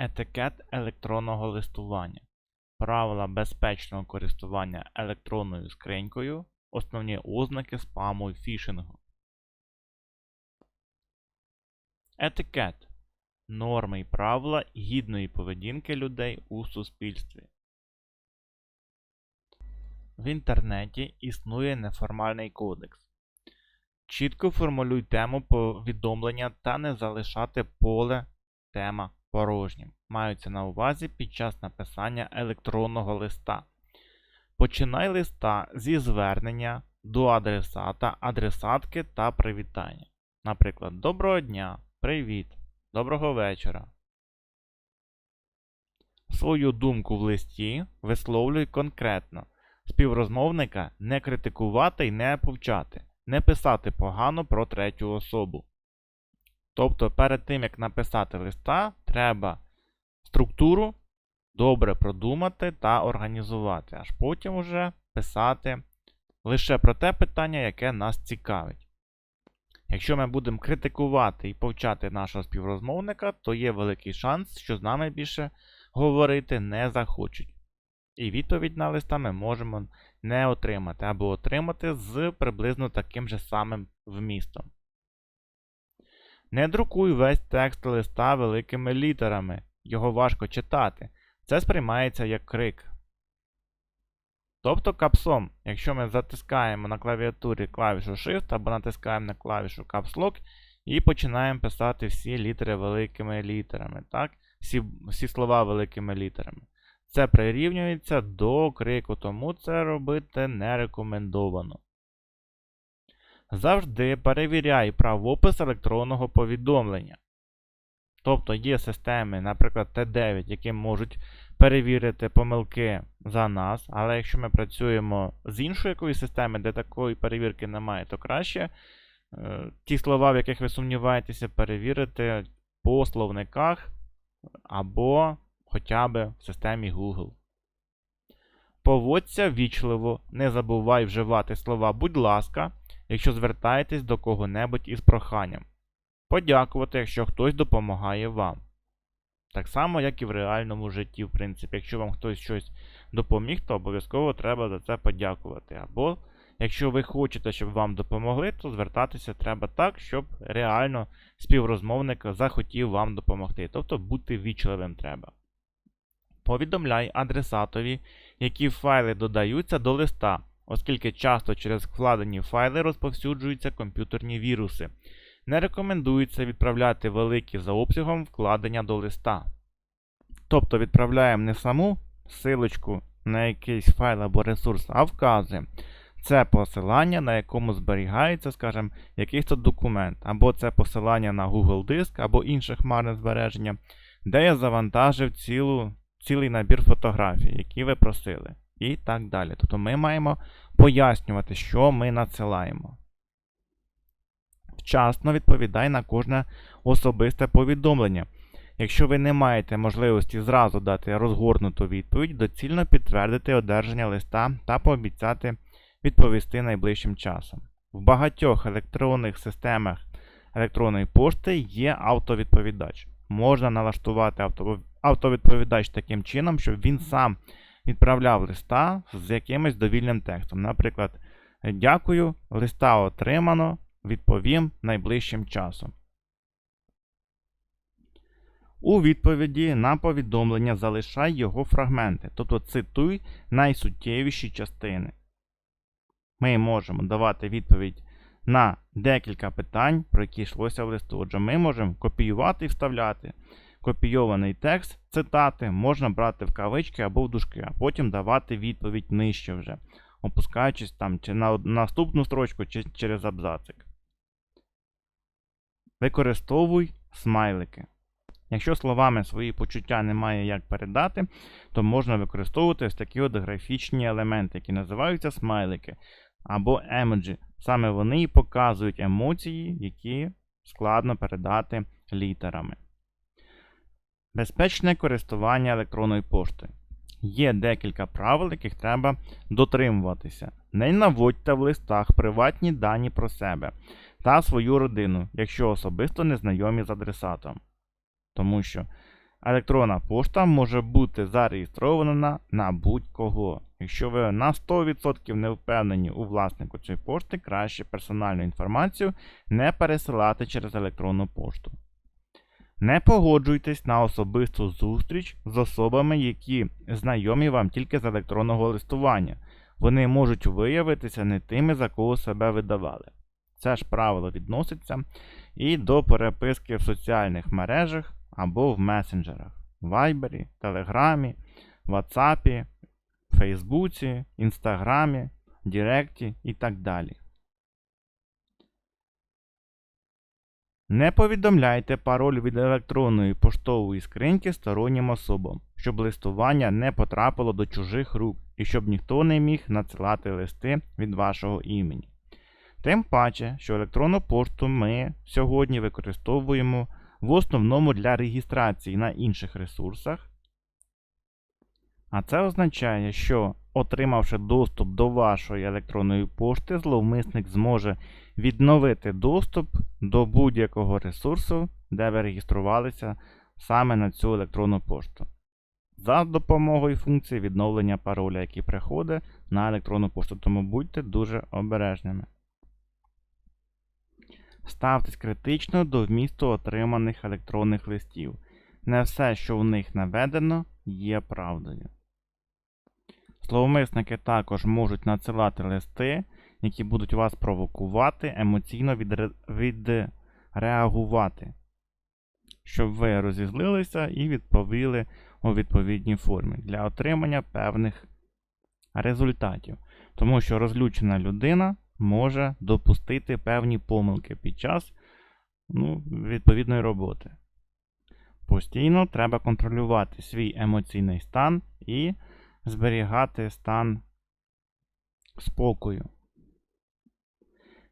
Етикет електронного листування. Правила безпечного користування електронною скринькою. Основні ознаки спаму і фішингу. Етикет. Норми і правила гідної поведінки людей у суспільстві. В інтернеті існує неформальний кодекс. Чітко формулюй тему повідомлення та не залишати поле тема порожнім. Маються на увазі під час написання електронного листа. Починай листа зі звернення до адресата, адресатки та привітання. Наприклад, Доброго дня, привіт, доброго вечора. Свою думку в листі висловлюй конкретно. Співрозмовника не критикувати і не повчати, не писати погано про третю особу. Тобто, перед тим, як написати листа, треба структуру добре продумати та організувати, аж потім уже писати лише про те питання, яке нас цікавить. Якщо ми будемо критикувати і повчати нашого співрозмовника, то є великий шанс, що з нами більше говорити не захочуть. І відповідь на листа ми можемо не отримати або отримати з приблизно таким же самим вмістом. Не друкуй весь текст листа великими літерами, його важко читати. Це сприймається як крик. Тобто капсом, якщо ми затискаємо на клавіатурі клавішу Shift або натискаємо на клавішу Caps Lock і починаємо писати всі літери великими літерами. так? Всі, всі слова великими літерами. Це прирівнюється до крику, тому це робити не рекомендовано. Завжди перевіряй правопис електронного повідомлення. Тобто є системи, наприклад, Т9, які можуть перевірити помилки за нас, але якщо ми працюємо з іншою якоюсь системою, де такої перевірки немає, то краще е, ті слова, в яких ви сумніваєтеся, перевірити по словниках або хоча б в системі Google. Поводься вічливо, не забувай вживати слова будь ласка, якщо звертаєтесь до кого-небудь із проханням. Подякувати, якщо хтось допомагає вам. Так само, як і в реальному житті, в принципі, якщо вам хтось щось допоміг, то обов'язково треба за це подякувати. Або, якщо ви хочете, щоб вам допомогли, то звертатися треба так, щоб реально співрозмовник захотів вам допомогти. Тобто бути вічливим треба. Повідомляй адресатові, які файли додаються до листа, оскільки часто через вкладені файли розповсюджуються комп'ютерні віруси. Не рекомендується відправляти великі за обсягом вкладення до листа. Тобто відправляємо не саму силочку на якийсь файл або ресурс, а вказуємо. Це посилання, на якому зберігається, скажімо, якийсь документ, або це посилання на Google Диск, або інше хмарне збереження, де я завантажив цілу, цілий набір фотографій, які ви просили. І так далі. Тобто ми маємо пояснювати, що ми надсилаємо. Вчасно відповідай на кожне особисте повідомлення. Якщо ви не маєте можливості зразу дати розгорнуту відповідь, доцільно підтвердити одержання листа та пообіцяти відповісти найближчим часом. В багатьох електронних системах електронної пошти є автовідповідач. Можна налаштувати автовідповідач таким чином, щоб він сам відправляв листа з якимось довільним текстом. Наприклад, дякую, листа отримано, відповім найближчим часом. У відповіді на повідомлення залишай його фрагменти, тобто цитуй найсуттєвіші частини. Ми можемо давати відповідь на декілька питань, про які йшлося в листу. Отже, ми можемо копіювати і вставляти. Копійований текст цитати можна брати в кавички або в дужки, а потім давати відповідь нижче вже, опускаючись там чи на наступну строчку, чи через абзацик. Використовуй смайлики. Якщо словами свої почуття немає як передати, то можна використовувати ось такі от графічні елементи, які називаються смайлики або емоджі. Саме вони і показують емоції, які складно передати літерами. Безпечне користування електронною поштою. Є декілька правил, яких треба дотримуватися. Не наводьте в листах приватні дані про себе та свою родину, якщо особисто не знайомі з адресатом. Тому що Електронна пошта може бути зареєстрована на будь-кого. Якщо ви на 100% не впевнені у власнику цієї пошти, краще персональну інформацію не пересилати через електронну пошту. Не погоджуйтесь на особисту зустріч з особами, які знайомі вам тільки з електронного листування. Вони можуть виявитися не тими, за кого себе видавали. Це ж правило відноситься і до переписки в соціальних мережах або в месенджерах Вайбері, Телеграмі, Ватсапі, Фейсбуці, Інстаграмі, Діректі і так далі. Не повідомляйте пароль від електронної поштової скриньки стороннім особам, щоб листування не потрапило до чужих рук і щоб ніхто не міг надсилати листи від вашого імені. Тим паче, що електронну пошту ми сьогодні використовуємо в основному для реєстрації на інших ресурсах. А це означає, що, отримавши доступ до вашої електронної пошти, зловмисник зможе відновити доступ до будь-якого ресурсу, де ви реєструвалися саме на цю електронну пошту. За допомогою функції відновлення пароля, який приходить на електронну пошту. Тому будьте дуже обережними. Ставтесь критично до вмісту отриманих електронних листів. Не все, що в них наведено, є правдою. Зловмисники також можуть надсилати листи, які будуть вас провокувати, емоційно відре... відреагувати, щоб ви розізлилися і відповіли у відповідній формі для отримання певних результатів. Тому що розлючена людина може допустити певні помилки під час ну, відповідної роботи. Постійно треба контролювати свій емоційний стан і зберігати стан спокою.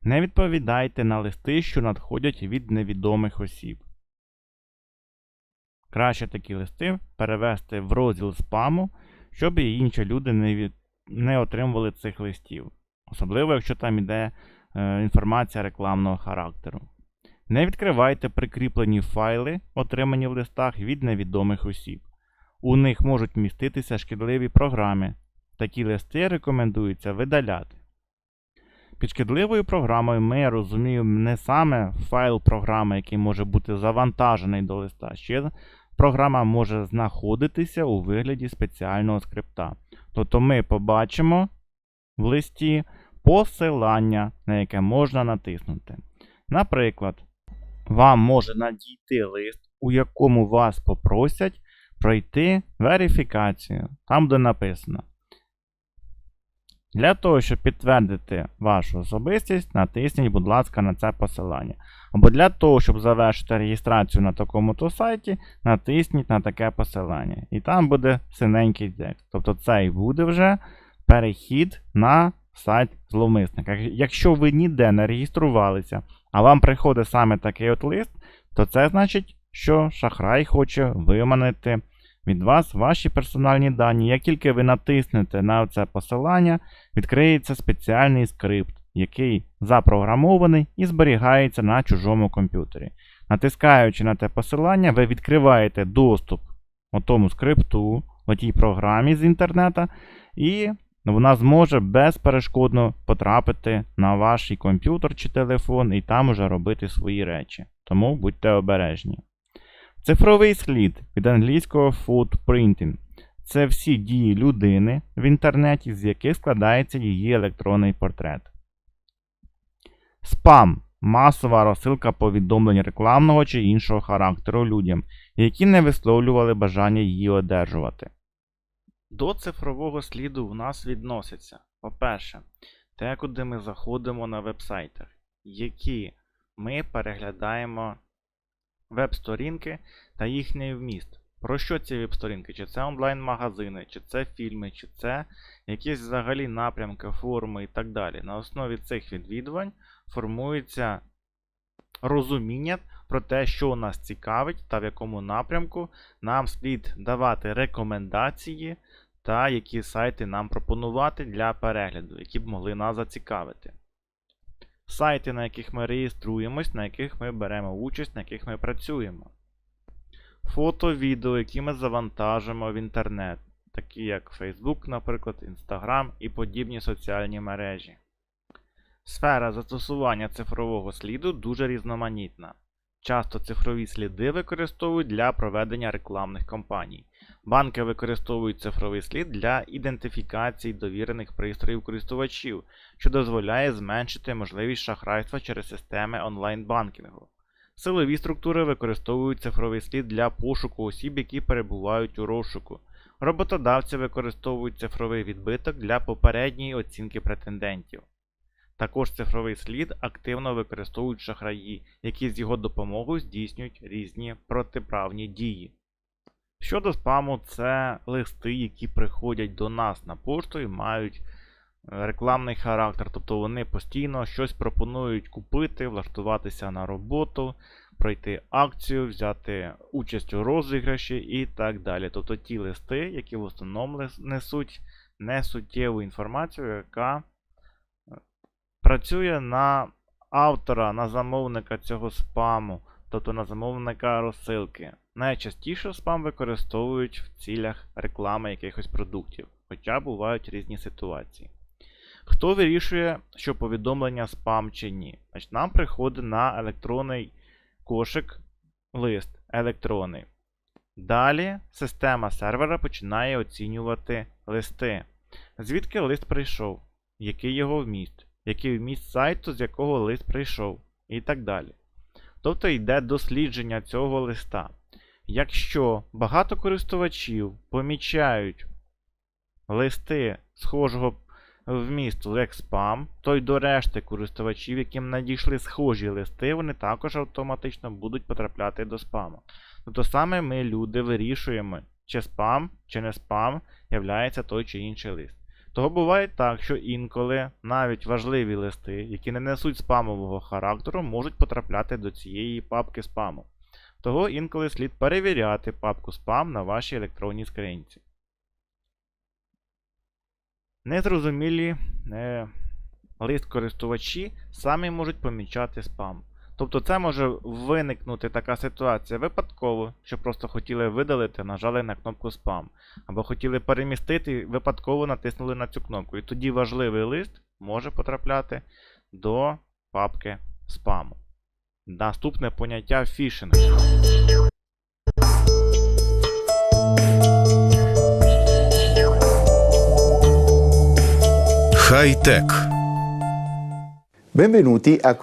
Не відповідайте на листи, що надходять від невідомих осіб. Краще такі листи перевести в розділ спаму, щоб і інші люди не, від... не отримували цих листів. Особливо, якщо там йде е, інформація рекламного характеру. Не відкривайте прикріплені файли, отримані в листах від невідомих осіб. У них можуть міститися шкідливі програми. Такі листи рекомендується видаляти. Під шкідливою програмою ми розуміємо не саме файл програми, який може бути завантажений до листа. Ще програма може знаходитися у вигляді спеціального скрипта. Тобто ми побачимо в листі посилання, на яке можна натиснути. Наприклад, вам може надійти лист, у якому вас попросять пройти верифікацію, там де написано. Для того, щоб підтвердити вашу особистість, натисніть, будь ласка, на це посилання. Або для того, щоб завершити реєстрацію на такому-то сайті, натисніть на таке посилання. І там буде синенький текст. Тобто це і буде вже перехід на сайт зловмисника. Якщо ви ніде не реєструвалися, а вам приходить саме такий от лист, то це значить, що шахрай хоче виманити від вас ваші персональні дані. Як тільки ви натиснете на це посилання, відкриється спеціальний скрипт, який запрограмований і зберігається на чужому комп'ютері. Натискаючи на те посилання, ви відкриваєте доступ тому скрипту, у тій програмі з інтернета, і вона зможе безперешкодно потрапити на ваш комп'ютер чи телефон і там уже робити свої речі. Тому будьте обережні. Цифровий слід від англійського footprinting – це всі дії людини в інтернеті, з яких складається її електронний портрет. Спам масова розсилка повідомлень рекламного чи іншого характеру людям, які не висловлювали бажання її одержувати. До цифрового сліду в нас відноситься, по-перше, те, куди ми заходимо на вебсайтах, які ми переглядаємо веб-сторінки та їхній вміст. Про що ці веб-сторінки? Чи це онлайн-магазини, чи це фільми, чи це якісь взагалі напрямки, форуми і так далі. На основі цих відвідувань формується розуміння про те, що нас цікавить та в якому напрямку нам слід давати рекомендації та які сайти нам пропонувати для перегляду, які б могли нас зацікавити. Сайти, на яких ми реєструємось, на яких ми беремо участь, на яких ми працюємо. фото, відео, які ми завантажимо в інтернет, такі як Facebook, наприклад, Instagram і подібні соціальні мережі. Сфера застосування цифрового сліду дуже різноманітна. Часто цифрові сліди використовують для проведення рекламних кампаній. Банки використовують цифровий слід для ідентифікації довірених пристроїв користувачів, що дозволяє зменшити можливість шахрайства через системи онлайн-банкінгу. Силові структури використовують цифровий слід для пошуку осіб, які перебувають у розшуку. Роботодавці використовують цифровий відбиток для попередньої оцінки претендентів. Також цифровий слід активно використовують шахраї, які з його допомогою здійснюють різні протиправні дії. Щодо спаму, це листи, які приходять до нас на пошту і мають е, рекламний характер, тобто вони постійно щось пропонують купити, влаштуватися на роботу, пройти акцію, взяти участь у розіграші і так далі. Тобто ті листи, які в основному несуть несуттєву інформацію, яка працює на автора, на замовника цього спаму, тобто на замовника розсилки. Найчастіше спам використовують в цілях реклами якихось продуктів, хоча бувають різні ситуації. Хто вирішує, що повідомлення спам чи ні? Значить, нам приходить на електронний кошик лист електронний. Далі система сервера починає оцінювати листи. Звідки лист прийшов, який його вміст, який вміст сайту, з якого лист прийшов, і так далі. Тобто йде дослідження цього листа. Якщо багато користувачів помічають листи схожого вмісту як спам, то й до решти користувачів, яким надійшли схожі листи, вони також автоматично будуть потрапляти до спаму. Тобто саме ми, люди, вирішуємо, чи спам, чи не спам являється той чи інший лист. Того буває так, що інколи навіть важливі листи, які не несуть спамового характеру, можуть потрапляти до цієї папки спаму. Того інколи слід перевіряти папку спам на вашій електронній скринці. Незрозумілі е, лист користувачі самі можуть помічати спам. Тобто це може виникнути така ситуація випадково, що просто хотіли видалити, нажали на кнопку спам. Або хотіли перемістити, випадково натиснули на цю кнопку. І тоді важливий лист може потрапляти до папки спаму. Наступне поняття фішинг. Хай-тек.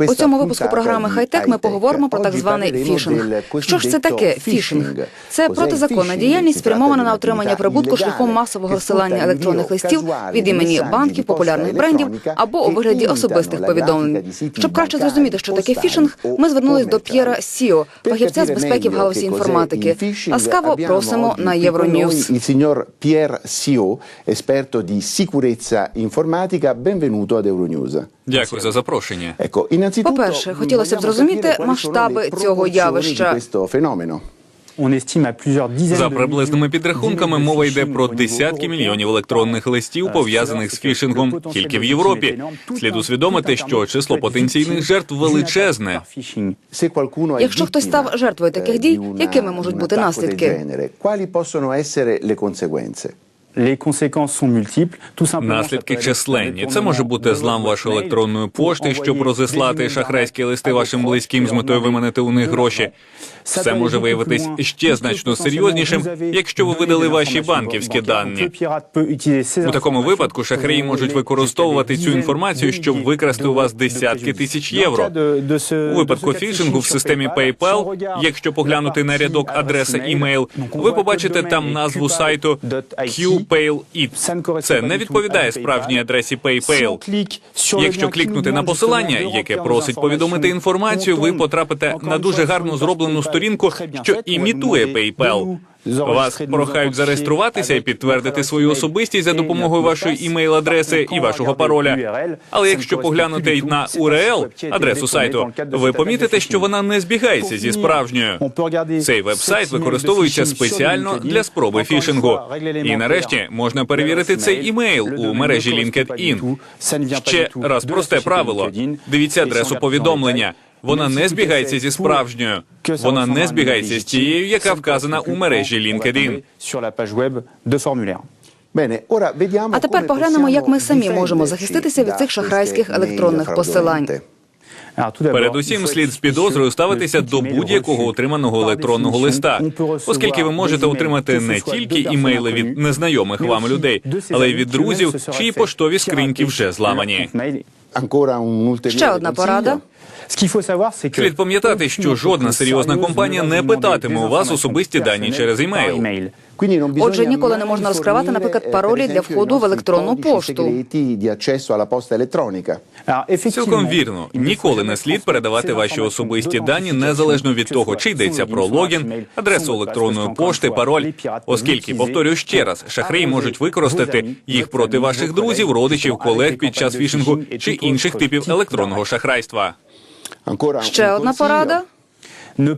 У цьому випуску програми «Хай-тек» ми поговоримо про так званий фішинг. Що ж це таке фішинг? Це протизаконна діяльність, спрямована на отримання прибутку шляхом масового розсилання електронних листів від імені банків, популярних брендів або у вигляді особистих повідомлень. Щоб краще зрозуміти, що таке фішинг, ми звернулись до П'єра Сіо, фахівця з безпеки в галузі інформатики. Ласкаво просимо на Євроньюз. Signor Pier Sio, esperto di sicurezza informatica, benvenuto ad Euronews. Дякую за запрошення. Innanzitutto, По-перше, хотілося б зрозуміти масштаби цього явища. За приблизними підрахунками, мова йде про десятки мільйонів електронних листів, пов'язаних з фішингом тільки в Європі. Слід усвідомити, що число потенційних жертв величезне. Якщо хтось став жертвою таких eh, дій, якими можуть бути наслідки? Наслідки численні. Це може бути злам вашої електронної пошти, щоб розіслати шахрайські листи вашим близьким з метою виманити у них гроші. Все l'argent. може виявитись ще значно серйознішим, якщо ви видали ваші банківські дані. У такому випадку шахраї можуть використовувати цю інформацію, щоб викрасти у вас десятки тисяч євро. У випадку фішингу в системі PayPal, якщо поглянути на рядок mail, імейл, ви побачите там назву сайту qpal.it. Ne correspond Це не відповідає справжній PayPal. адресі PayPal. Якщо клікнути на посилання, яке просить повідомити інформацію, ви потрапите на дуже гарно зроблену сторінку, PayPal що імітує PayPal. Вас прохають зареєструватися і підтвердити свою особистість за допомогою вашої імейл-адреси і вашого пароля. Але якщо поглянути на. URL, адресу сайту, ви помітите, що вона не збігається зі справжньою. Цей веб-сайт використовується спеціально для спроби фішингу. І нарешті можна перевірити цей імейл у мережі LinkedIn. Ще раз просте правило. Дивіться адресу повідомлення. Вона не збігається зі справжньою. Вона не збігається з тією, яка вказана у мережі LinkedIn. А тепер поглянемо, як ми самі можемо захиститися від цих шахрайських електронних посилань. Передусім, слід з підозрою ставитися до будь-якого отриманого електронного листа, оскільки ви можете отримати не тільки імейли від незнайомих вам людей, але й від друзів, чиї поштові скриньки вже зламані. Ще одна порада. Слід пам'ятати, що жодна серйозна компанія не питатиме у вас особисті дані через імейл. Отже, ніколи не можна розкривати, наприклад, паролі для входу в електронну пошту. Цілком вірно. Ніколи не слід передавати ваші особисті дані незалежно від того, чи йдеться про логін, адресу електронної пошти, пароль, оскільки, повторюю ще раз, шахраї можуть використати їх проти ваших друзів, родичів, колег під час фішингу чи інших типів електронного шахрайства. Ще одна порада. Ne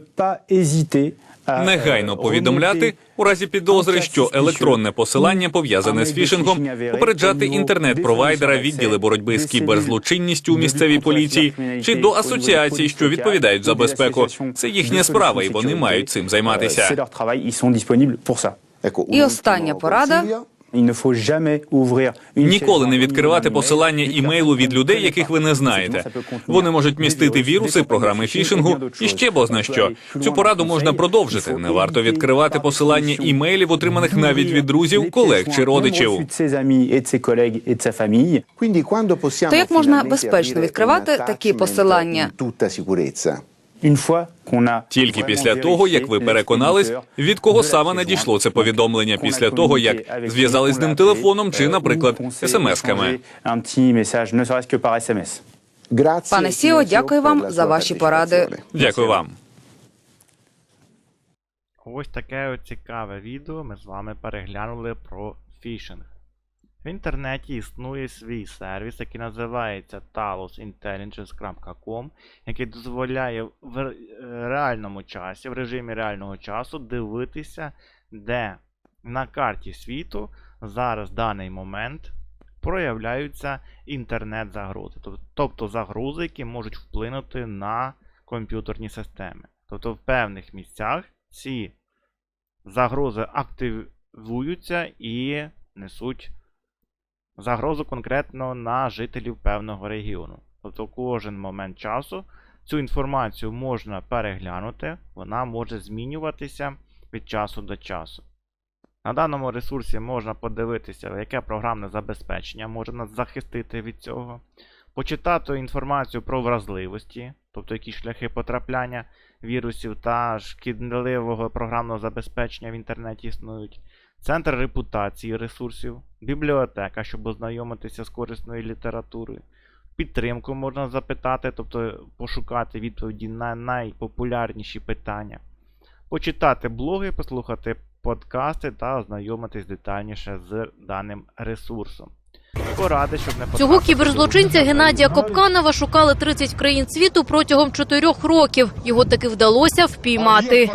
Негайно повідомляти у разі підозри, що електронне посилання пов'язане з фішингом, попереджати інтернет-провайдера, відділи боротьби з кіберзлочинністю у місцевій поліції чи до асоціацій, що відповідають за безпеку. Це їхня справа, і вони мають цим займатися. un І остання порада. Ніколи не відкривати посилання імейлу від людей, яких ви не знаєте. Вони можуть містити віруси, програми фішингу і ще бозна що. Цю пораду можна продовжити. Не варто відкривати посилання імейлів, отриманих навіть від друзів, колег чи родичів. То як можна безпечно відкривати такі посилання? Тільки після того, як ви переконались, від кого саме надійшло це повідомлення після того, як зв'язались з ним телефоном чи, наприклад, смс-ками. Пане Сіо, дякую вам за ваші поради. Дякую вам. Ось таке цікаве відео ми з вами переглянули про фішинг. В інтернеті існує свій сервіс, який називається talusintelligence.com, який дозволяє в реальному часі, в режимі реального часу дивитися, де на карті світу зараз в даний момент проявляються інтернет-загрози. Тобто загрози, які можуть вплинути на комп'ютерні системи. Тобто в певних місцях ці загрози активуються і несуть загрозу конкретно на жителів певного регіону. Тобто кожен момент часу цю інформацію можна переглянути, вона може змінюватися від часу до часу. На даному ресурсі можна подивитися, яке програмне забезпечення може нас захистити від цього, почитати інформацію про вразливості, тобто які шляхи потрапляння вірусів та шкідливого програмного забезпечення в інтернеті існують, центр репутації ресурсів, бібліотека, щоб ознайомитися з корисною літературою, підтримку можна запитати, тобто пошукати відповіді на найпопулярніші питання, почитати блоги, послухати подкасти та ознайомитись детальніше з даним ресурсом. Поради, щоб не Цього кіберзлочинця Геннадія Копканова шукали 30 країн світу протягом чотирьох років. Його таки вдалося впіймати.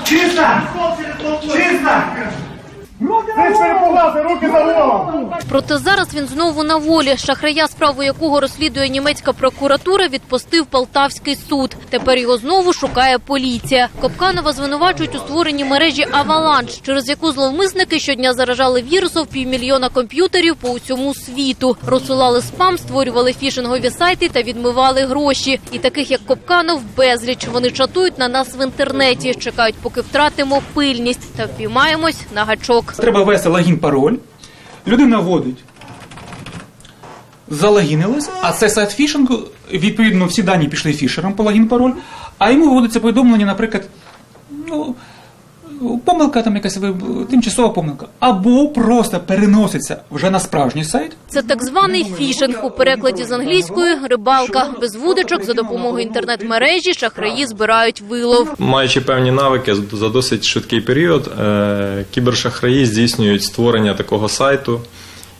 Проте зараз він знову на волі. Шахрая, справу якого розслідує німецька прокуратура, відпустив Полтавський суд. Тепер його знову шукає поліція. Копканова звинувачують у створенні мережі Аваланш, через яку зловмисники щодня заражали вірусом півмільйона комп'ютерів по усьому світу. Розсилали спам, створювали фішингові сайти та відмивали гроші. І таких як Копканов безліч. Вони чатують на нас в інтернеті, чекають, поки втратимо пильність та впіймаємось на гачок. Треба ввести логін пароль. Людина вводить. Залогінилась, а це сайт фішингу. Відповідно, всі дані пішли фішером по логін пароль, а йому виводиться повідомлення, наприклад, ну, помилка там якась ви- тимчасова помилка. Або просто переноситься вже на справжній сайт. Це так званий фішинг у перекладі з англійської рибалка. Без вудочок за допомогою інтернет-мережі шахраї збирають вилов. Маючи певні навики за досить швидкий період, е, кібершахраї здійснюють створення такого сайту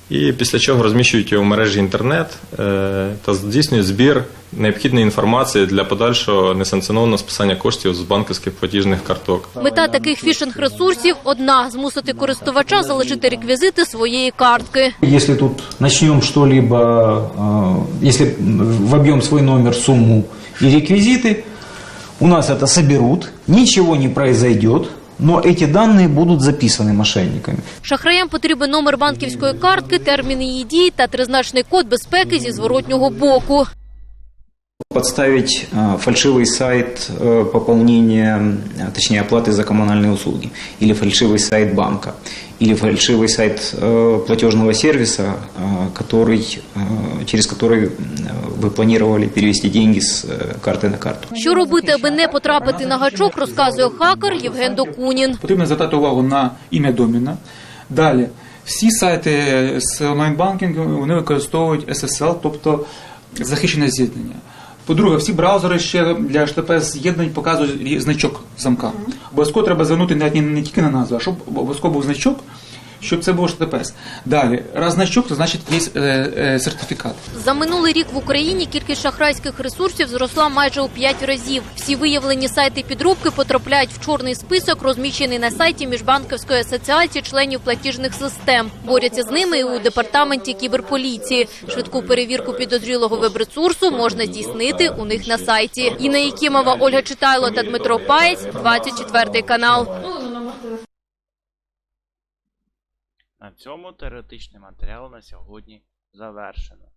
і після чого розміщують його в мережі інтернет е, та здійснюють збір необхідної інформації для подальшого несанкціонованого списання коштів з банківських платіжних карток. Мета таких фішинг-ресурсів одна змусити користувача залишити реквізити своєї картки. Если тут начнем что-либо, э, если вобьем свой номер, сумму и реквизиты, У нас это соберут, ничего не произойдет, но эти данные будут записаны мошенниками. Шахраям потрібен номер банківської картки, термін її дії та тризначний код безпеки зі зворотнього боку. Подставить э, фальшивый сайт э, пополнения, э, точнее оплаты за коммунальные услуги, или фальшивый сайт банка, или фальшивый сайт э, платежного сервиса, э, который, э, через который э, вы планировали перевести деньги с э, карты на карту. Що робити, аби не потрапити на гачок, розказує хакер Євген Докунін. Потрібно звертати увагу на ім'я доміна. Далі, всі сайти з онлайн-банкінгу вони використовують SSL, тобто захищене з'єднання. По-друге, всі браузери ще для HTTP з'єднань показують значок замка. Обов'язково треба звернути не тільки на назву, а щоб обов'язково був значок, щоб це був HTTPS. Далі, раз значок, то значить є е, е, сертифікат. За минулий рік в Україні кількість шахрайських ресурсів зросла майже у 5 разів. Всі виявлені сайти підробки потрапляють в чорний список, розміщений на сайті Міжбанківської асоціації членів платіжних систем. Борються з ними і у департаменті кіберполіції. Швидку перевірку підозрілого веб-ресурсу можна здійснити у них на сайті. Інна Якімова, Ольга Читайло та Дмитро Паєць, 24 канал. На цьому теоретичний матеріал на сьогодні завершено.